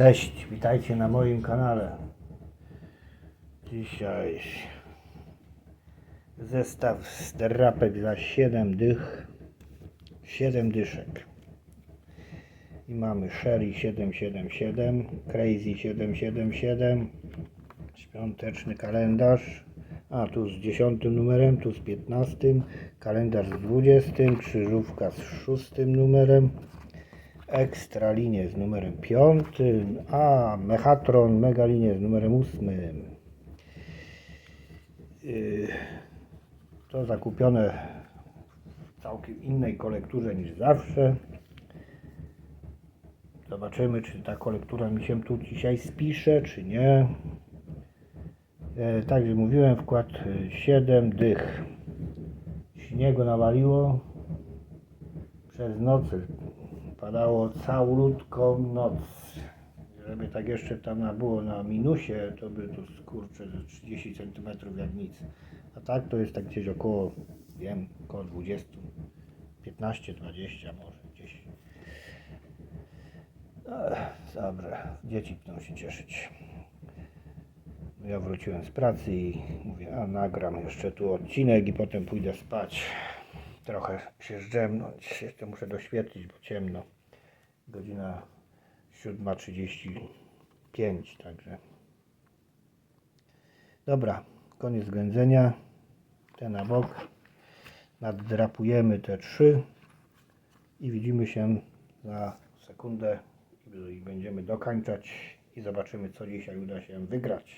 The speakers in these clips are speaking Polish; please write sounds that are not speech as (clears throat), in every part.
Cześć, witajcie na moim kanale. Dzisiaj zestaw strapek za 7 dych, 7 dyszek. I mamy Sherry 777, Crazy 777, świąteczny kalendarz, a tu z 10 numerem, tu z 15, kalendarz z 20, krzyżówka z 6 numerem, Ekstra linię z numerem 5, a Mechatron Mega linię z numerem 8. Yy, To zakupione w całkiem innej kolekturze niż zawsze. Zobaczymy, czy ta kolektura mi się tu dzisiaj spisze, czy nie. E, Tak jak mówiłem, wkład 7 dych. Śniegu nawaliło przez noc. Padało całutką noc. Żeby tak jeszcze tam było na minusie, to by tu skurcze ze 30 cm jak nic. A tak to jest tak gdzieś około, wiem, około 20, 15, 20 może gdzieś. Ech, Dobra, dzieci będą się cieszyć. Ja wróciłem z pracy i mówię, a nagram jeszcze tu odcinek i potem pójdę spać. Trochę się zdrzemnąć, jeszcze muszę doświetlić, bo ciemno. Godzina 7.35, także. Dobra, koniec ględzenia. Te na bok. Naddrapujemy te trzy i widzimy się za sekundę i będziemy dokańczać i zobaczymy co dzisiaj uda się wygrać.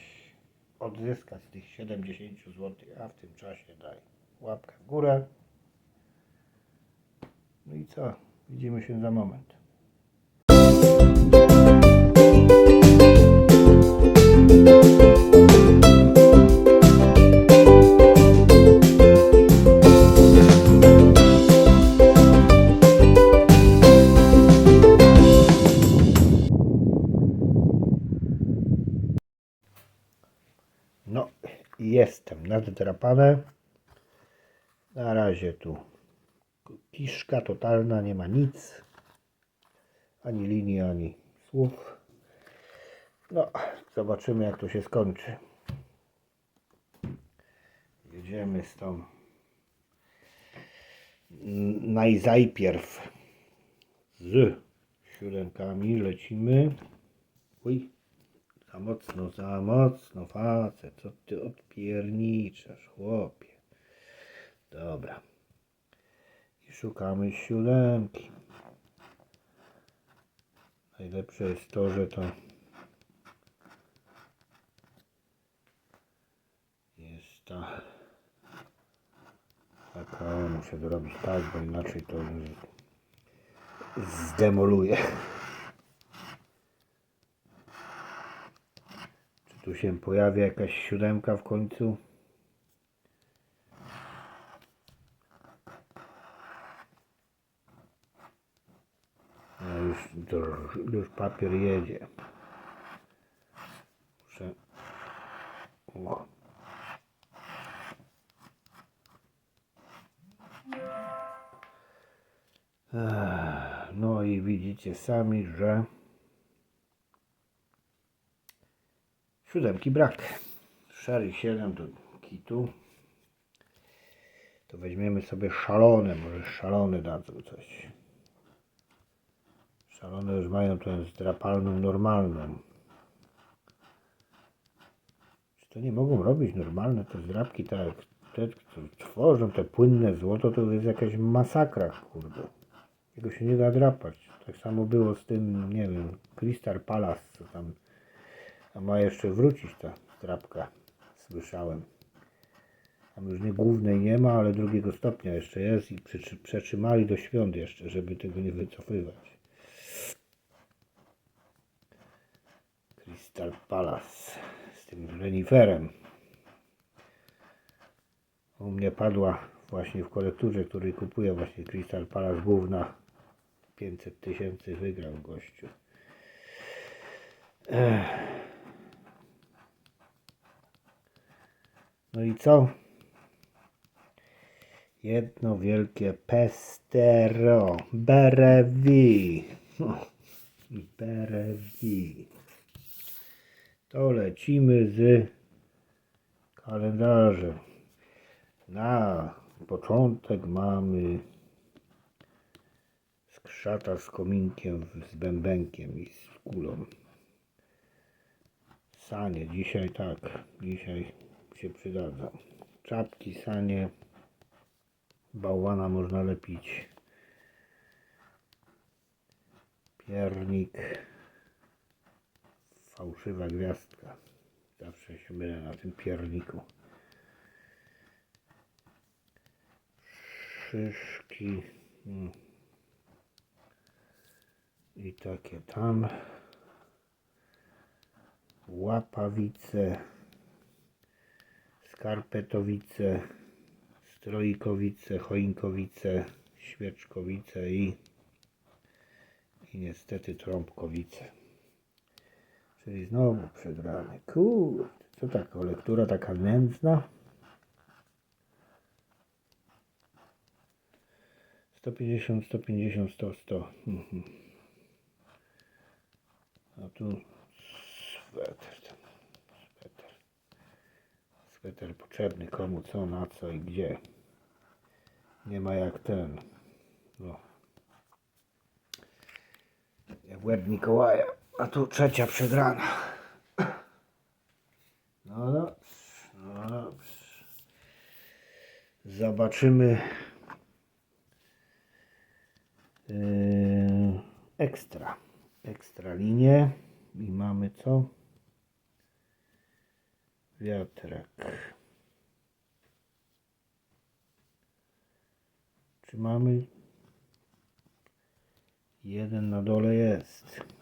Odzyskać tych 70 zł, a w tym czasie daj łapkę w górę. No i co? Widzimy się za moment. No, jestem naddrapane. Na razie tu kiszka totalna, nie ma nic. Ani linii, ani słów. No, zobaczymy jak to się skończy. Jedziemy z tą najzajpierw z siódemkami lecimy. Uj, za mocno, za mocno, facet, co ty odpierniczasz, chłopie. Dobra. Szukamy siódemki. Najlepsze jest to, że to jest ta taka, muszę zrobić tak, bo inaczej to zdemoluję. Czy tu się pojawia jakaś siódemka w końcu? No już, papier jedzie. Muszę... O. No i widzicie sami, że siódemki brak. Sherry 7 do kitu. To weźmiemy sobie szalone, może szalone dadzą coś. Szalone już mają tę zdrapalną normalną. Czy to nie mogą robić normalne te zdrapki, tak jak te, które tworzą te płynne złoto, to jest jakaś masakra, kurde. Jego się nie da drapać. Tak samo było z tym, nie wiem, Crystal Palace, co tam. A ma jeszcze wrócić ta zdrapka, słyszałem. Tam już nie głównej nie ma, ale drugiego stopnia jeszcze jest i przetrzymali do świąt jeszcze, żeby tego nie wycofywać. Crystal Palace z tym reniferem. U mnie padła właśnie w kolekturze, której kupuję właśnie Crystal Palace główna 500 tysięcy wygrał gościu. Ech. No i co? Jedno wielkie pestero. Berewi. (laughs) Berewi. To lecimy z kalendarzem. Na początek mamy skrzata z kominkiem, z bębenkiem i z kulą. Sanie, dzisiaj tak, dzisiaj się przydadzą. Czapki, sanie, bałwana można lepić. Piernik, fałszywa gwiazdka. Zawsze się mylę na tym pierniku. Szyszki. mm. I takie tam. Łapawice. Skarpetowice. Strojkowice, choinkowice, świeczkowice i, i niestety trąbkowice. Czyli znowu przegrany. Kurde, co taka lektura taka nędzna? 150, 150, 100, 100. Mhm. A tu sweter. Sweter. Sweter potrzebny komu, co, na co i gdzie. Nie ma jak ten. No. Jak łeb Mikołaja. A tu trzecia przegrana. No dobrze, no dobrze. Zobaczymy. Yy, ekstra. Ekstra linię. I mamy co? Wiatrak. Czy mamy? Jeden na dole jest.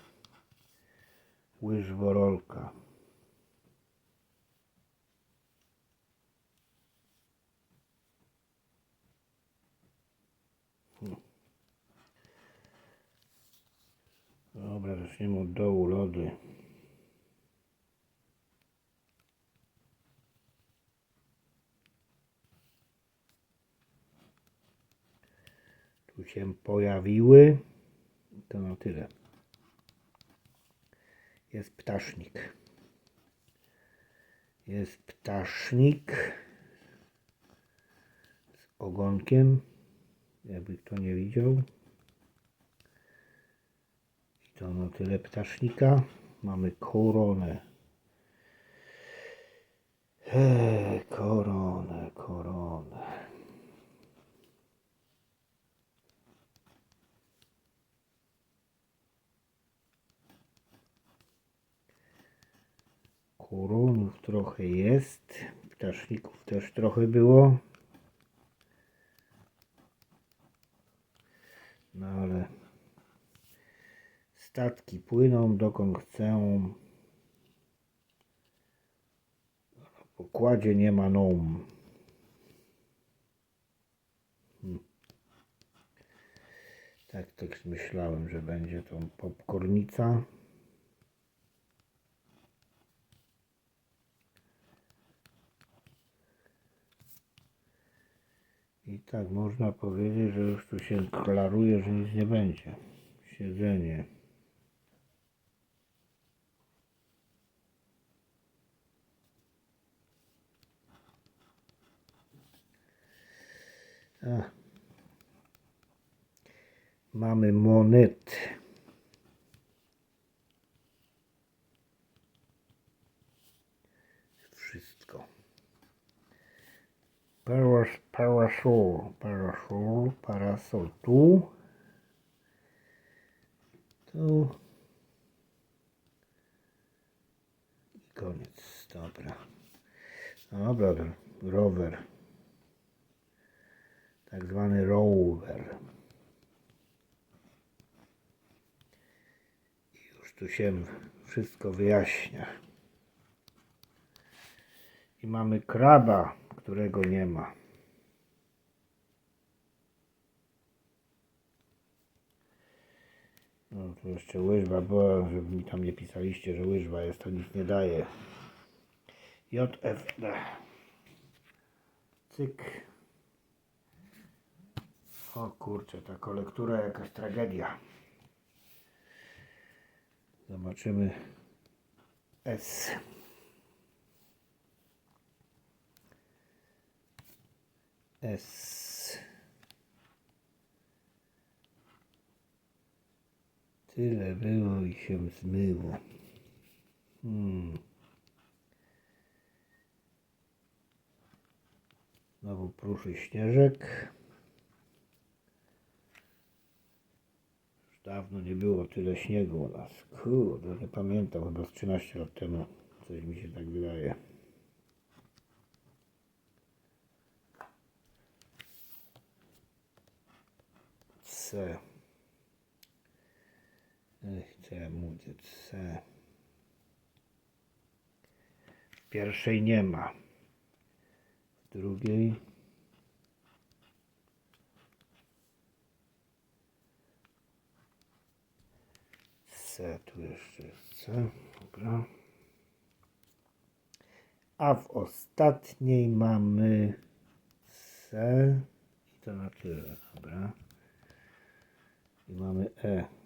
Łyżworolka. Hmm. Dobra, zaczniemy od dołu lody. Tu się pojawiły. To na tyle. Jest ptasznik. Jest ptasznik z ogonkiem. Jakby kto nie widział. I to na tyle ptasznika. Mamy koronę. Eee, koronę, koronę. Koronów trochę jest. Ptaszników też trochę było. No ale statki płyną dokąd chcą. Na pokładzie nie ma nom. Hmm. Tak, tak myślałem, że będzie to popcornica. Tak można powiedzieć, że już tu się klaruje, że nic nie będzie. Siedzenie. Mamy monet. Wszystko. Paras, parasol, parasol, tu, tu i koniec, dobra. Dobra, rower, tak zwany rower. I już tu się wszystko wyjaśnia. I mamy kraba, którego nie ma. No tu jeszcze łyżwa była, żeby mi tam nie pisaliście, że łyżwa jest, to nic nie daje. JFD. Cyk. O kurczę, ta kolektura jakaś tragedia. Zobaczymy S. S. Tyle było i się zmyło. Hmm. Znowu pruszy śnieżek. Już dawno nie było tyle śniegu u nas. Kurde, nie pamiętam, chyba z 13 lat temu. Coś mi się tak wydaje. C. Ech, co ja mówię? C. W pierwszej nie ma. W drugiej. C, tu jeszcze jest C. Dobra. A w ostatniej mamy C. I to na tyle. Dobra. I mamy E.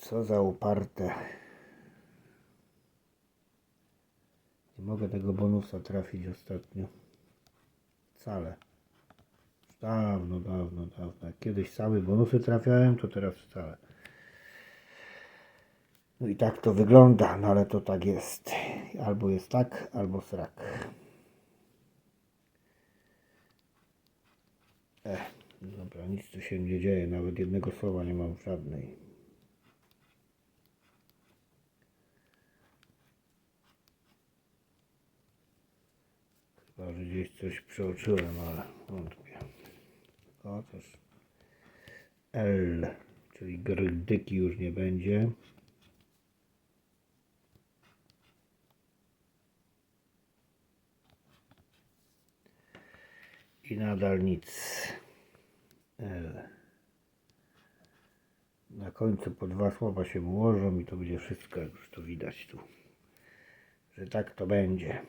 Co za uparte. Nie mogę tego bonusa trafić ostatnio. Wcale. Dawno, dawno, dawno. Kiedyś same bonusy trafiałem, to teraz wcale. No i tak to wygląda, no ale to tak jest. Albo jest tak, albo srak. Ech, dobra, nic tu się nie dzieje, nawet jednego słowa nie mam żadnej. Chyba, że gdzieś coś przeoczyłem, ale wątpię. O, też L, czyli grydyki już nie będzie. I nadal nic. L. Na końcu po dwa słowa się ułożą i to będzie wszystko, jak już to widać tu. Że tak to będzie.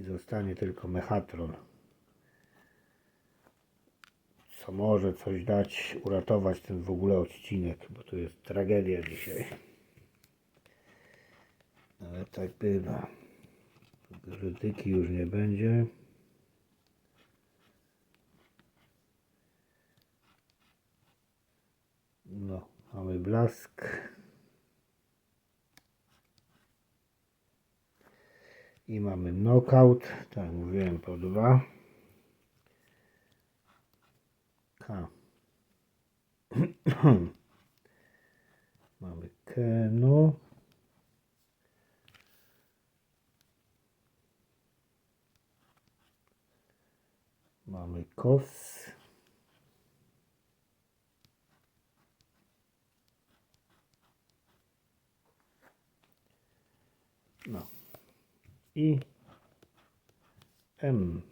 I zostanie tylko mechatron. Co może coś dać, uratować ten w ogóle odcinek, bo to jest tragedia dzisiaj. Ale tak bywa. Krytyki już nie będzie. No, mamy blask. I mamy knockout, tak mówiłem po dwa. K. (clears throat) mamy Keno. Mamy kos. No. I M.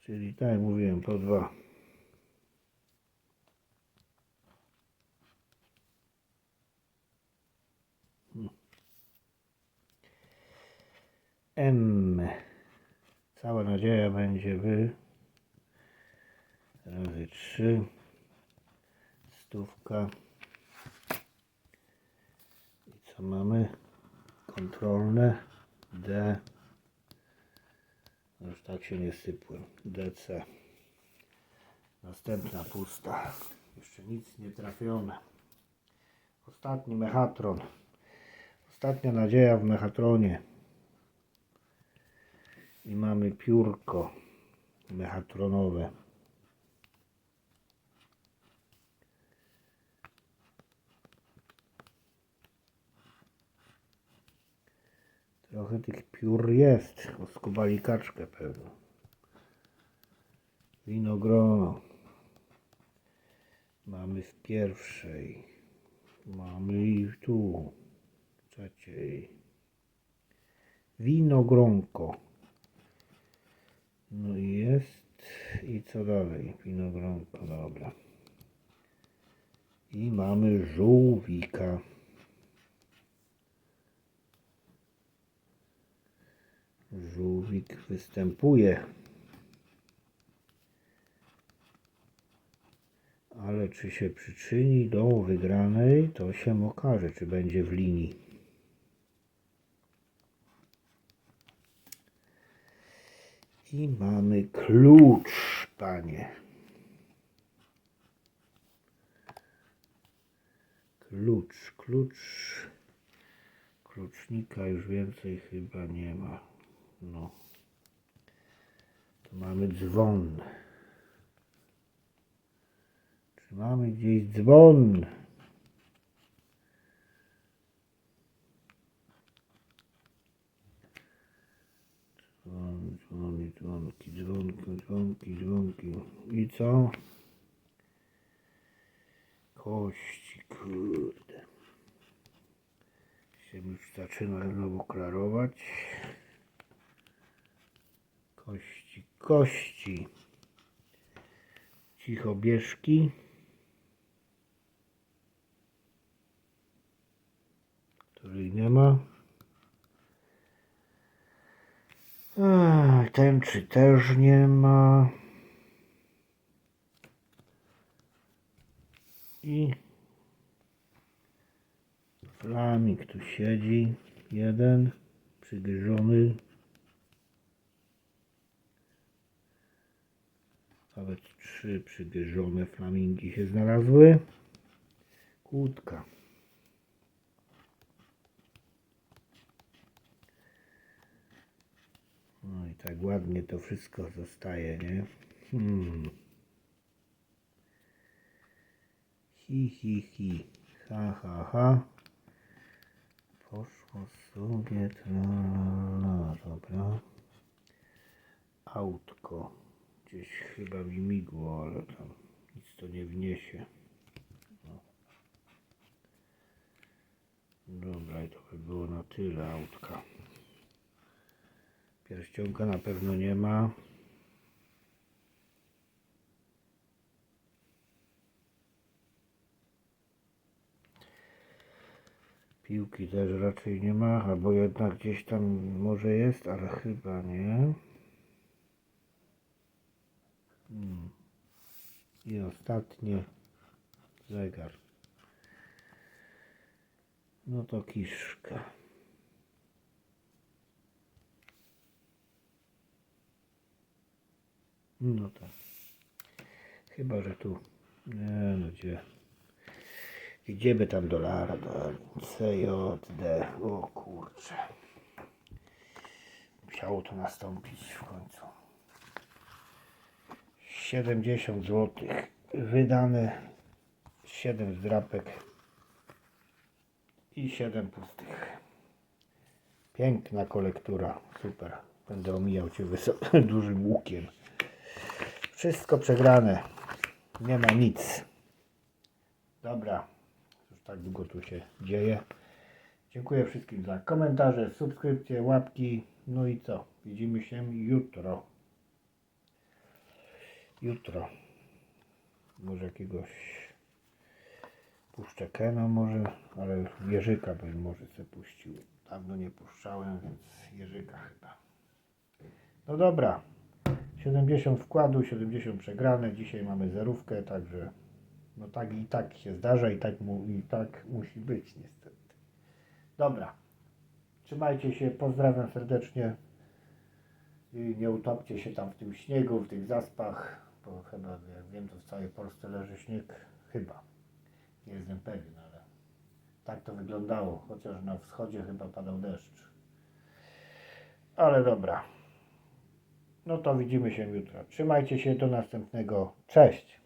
Czyli tak jak mówiłem, po dwa. M. Cała nadzieja będzie wy. Razy trzy. Stówka. Co mamy? Kontrolne. D. No Już tak się nie sypłem. DC. Następna pusta. Jeszcze nic nie trafione. Ostatni mechatron. Ostatnia nadzieja w mechatronie. I mamy piórko mechatronowe. Trochę tych piór jest. Oskubali kaczkę pewno. Winogrono. Mamy w pierwszej. Mamy i tu. Trzeciej. Winogronko. No i jest. I co dalej? Winogronko, dobra. I mamy żółwika. Żółwik występuje. Ale czy się przyczyni do wygranej, to się okaże, czy będzie w linii. I mamy klucz, panie. Klucz, klucz. Klucznika już więcej chyba nie ma. No. Tu mamy dzwon. Czy mamy gdzieś dzwon? Dzwon, dzwony, dzwonki, dzwonki, dzwonki, dzwonki. I co? Kości, kurde. Się już zaczyna znowu klarować. Kości, kości. Cichobieżki. Której nie ma. Ach, tęczy też nie ma. I flamik tu siedzi. Jeden przygryziony. Nawet trzy przygryzione flamingi się znalazły. Kłódka. No i tak ładnie to wszystko zostaje, nie? Hmm. Hi, hi, hi. Ha, ha, ha. Poszło sobie, tra, dobra. Autko. Gdzieś chyba mi migło, ale tam nic to nie wniesie. No. Dobra, i to by było na tyle autka. Pierścionka na pewno nie ma. Piłki też raczej nie ma, albo jednak gdzieś tam może jest, ale chyba nie. Hmm. I ostatnie zegar. No to kiszka. No tak. Chyba, że tu. Nie no gdzie. Gdzie by tam dolara dali? CJD. O kurczę. Musiało to nastąpić w końcu. 70 zł. Wydane 7 zdrapek i 7 pustych. Piękna kolektura. Super. Będę omijał Cię (laughs) dużym łukiem. Wszystko przegrane. Nie ma nic. Dobra. Już tak długo tu się dzieje. Dziękuję wszystkim za komentarze, subskrypcje, łapki. No i co? Widzimy się jutro. Jutro. Może jakiegoś puszczę Kena może, ale Jerzyka bym może sobie puścił. Dawno nie puszczałem, więc Jerzyka chyba. No dobra. 70 wkładu, 70 przegrane. Dzisiaj mamy zerówkę, także no tak i tak się zdarza i tak, mu, i tak musi być niestety. Dobra. Trzymajcie się, pozdrawiam serdecznie. I nie utopcie się tam w tym śniegu, w tych zaspach, bo chyba, jak wiem, to w całej Polsce leży śnieg. Chyba. Nie jestem pewien, ale tak to wyglądało. Chociaż na wschodzie chyba padał deszcz. Ale dobra. No to widzimy się jutro. Trzymajcie się do następnego. Cześć.